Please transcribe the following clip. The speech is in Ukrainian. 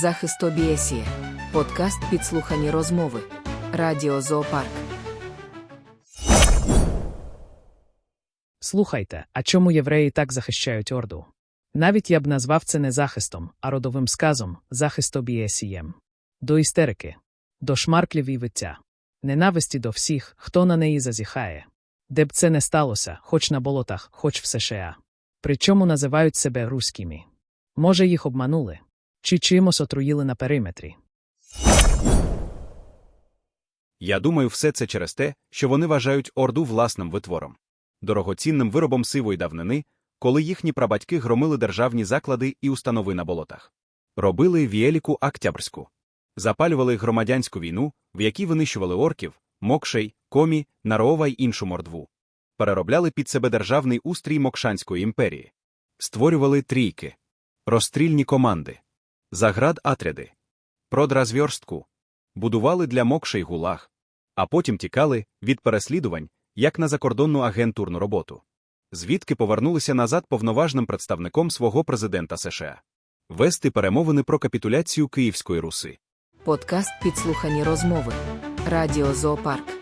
Захист Обіесія. Подкаст Підслухані розмови. Радіо Зоопарк. Слухайте, а чому євреї так захищають Орду? Навіть я б назвав це не захистом, а родовим сказом захист обієсієм. До істерики, до шмарклів і виття, ненависті до всіх, хто на неї зазіхає. Де б це не сталося, хоч на болотах, хоч в США. Причому називають себе руськими. Може, їх обманули? Чи чимось отруїли на периметрі? Я думаю, все це через те, що вони вважають орду власним витвором, дорогоцінним виробом сивої давнини, коли їхні прабатьки громили державні заклади і установи на болотах. Робили Віеліку Октябрську. Запалювали громадянську війну, в якій винищували орків, мокшей, комі, нароова й іншу мордву. Переробляли під себе державний устрій Мокшанської імперії. Створювали трійки, розстрільні команди, заград атряди, продразвьорстку, будували для мокшей гулаг, а потім тікали від переслідувань, як на закордонну агентурну роботу. Звідки повернулися назад повноважним представником свого президента США. Вести перемовини про капітуляцію Київської Руси. Подкаст Підслухані розмови. Радіо Зоопарк.